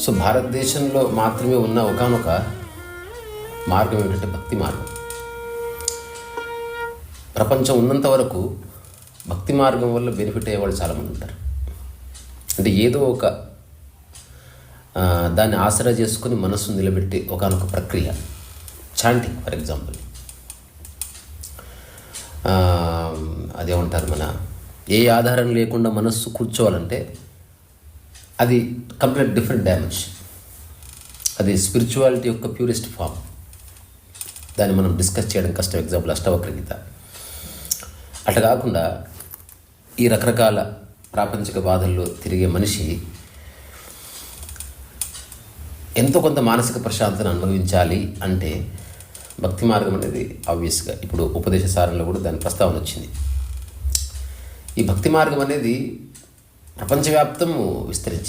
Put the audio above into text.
So భారతదేశంలో మాత్రమే ఉన్న ఒకనొక మార్గం ఏమిటంటే భక్తి మార్గం. ప్రపంచం ఉన్నంత వరకు భక్తి మార్గం వల్ల బెనిఫిట్ అయ్యేవాళ్ళు చాలామంది ఉంటారు. అంటే ఏదో ఒక దాన్ని ఆసరా చేసుకుని మనస్సు నిలబెట్టి ఒకనొక ప్రక్రియ. చాంటింగ్ ఫర్ ఎగ్జాంపుల్ అదేమంటారు మన ఏ ఆధారం లేకుండా మనస్సు కూర్చోవాలంటే అది కంప్లీట్ డిఫరెంట్ డైమెన్షన్ అది స్పిరిచువాలిటీ యొక్క ప్యూరెస్ట్ ఫామ్ దాన్ని మనం డిస్కస్ చేయడం కష్టం. ఎగ్జాంపుల్ అష్టవక్ర గీత అట్లా కాకుండా ఈ రకరకాల ప్రాపంచిక బాధల్లో తిరిగే మనిషి ఎంతో కొంత మానసిక ప్రశాంతతను అనుభవించాలి అంటే భక్తి మార్గం అనేది ఆబ్వియస్గా ఇప్పుడు ఉపదేశ సారంలో కూడా దాని ప్రస్తావన వచ్చింది. ఈ భక్తి మార్గం అనేది ప్రపంచవ్యాప్తము విస్తరించింది